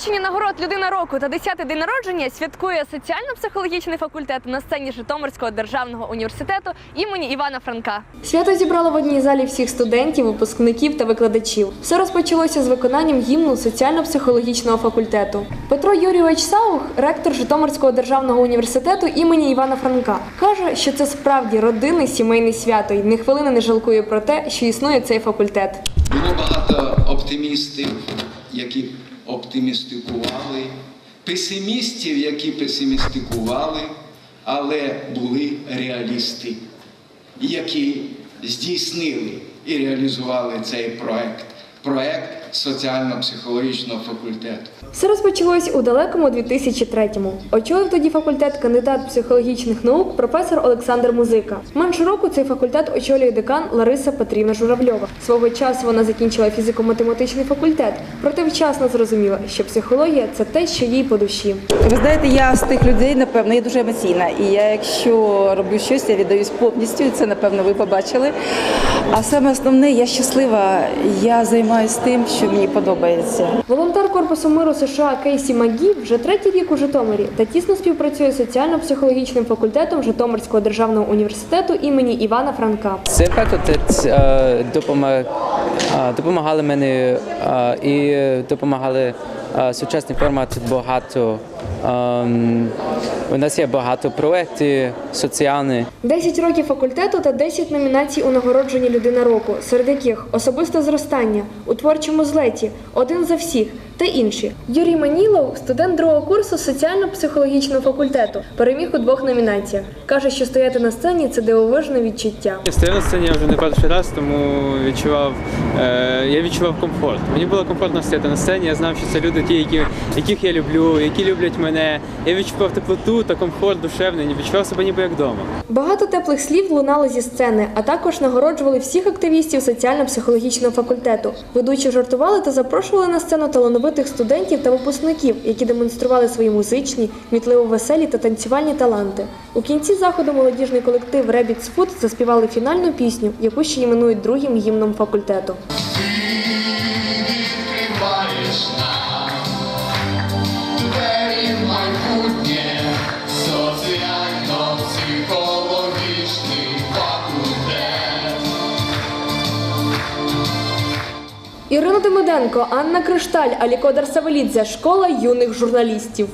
вручення нагород людина року та 10-й день народження святкує соціально-психологічний факультет на сцені Житомирського державного університету імені Івана Франка. Свято зібрало в одній залі всіх студентів, випускників та викладачів. Все розпочалося з виконанням гімну соціально-психологічного факультету. Петро Юрійович Саух, ректор Житомирського державного університету імені Івана Франка, каже, що це справді родинне сімейне свято і ні хвилини не жалкує про те, що існує цей факультет. Було багато оптимістів, які оптимістикували, песимістів, які песимістикували, але були реалісти, які здійснили і реалізували цей проект проект соціально-психологічного факультету. Все розпочалось у далекому 2003-му. Очолив тоді факультет кандидат психологічних наук професор Олександр Музика. Менше року цей факультет очолює декан Лариса Петрівна Журавльова. Свого часу вона закінчила фізико-математичний факультет, проте вчасно зрозуміла, що психологія це те, що їй по душі. Ви знаєте, я з тих людей, напевно, я дуже емоційна. І я, якщо роблю щось, я віддаюсь повністю. Це, напевно, ви побачили. А саме основне, я щаслива. Я займаюся тим, що мені подобається. Волонтер Корпусу миру США Кейсі Магі вже третій рік у Житомирі та тісно співпрацює з соціально-психологічним факультетом Житомирського державного університету імені Івана Франка. Цей факультет е, е, допомагали мені е, і допомагали сучасний формат багато. Ем, У нас є багато проєктів соціальних. 10 років факультету та 10 номінацій у нагородженні людина року, серед яких особисте зростання у творчому злеті, один за всіх та інші. Юрій Манілов, студент другого курсу соціально-психологічного факультету, переміг у двох номінаціях. каже, що стояти на сцені це дивовижне відчуття. Я стою на сцені вже не перший раз, тому відчував, е, я відчував комфорт. Мені було комфортно стояти на сцені. Я знав, що це люди, ті, які, яких я люблю, які люблять мене. Я відчував теплоту та комфорт душевний, відчував себе ніби як вдома. Багато теплих слів лунало зі сцени, а також нагороджували всіх активістів соціально-психологічного факультету. Ведучі жартували та запрошували на сцену талановитих студентів та випускників, які демонстрували свої музичні, мітливо веселі та танцювальні таланти. У кінці заходу молодіжний колектив Rabbit's Foot заспівали фінальну пісню, яку ще іменують другим гімном факультету. відкриваєш Ірина Демиденко, Анна Кришталь, Алікодар Савелідзе, школа юних журналістів.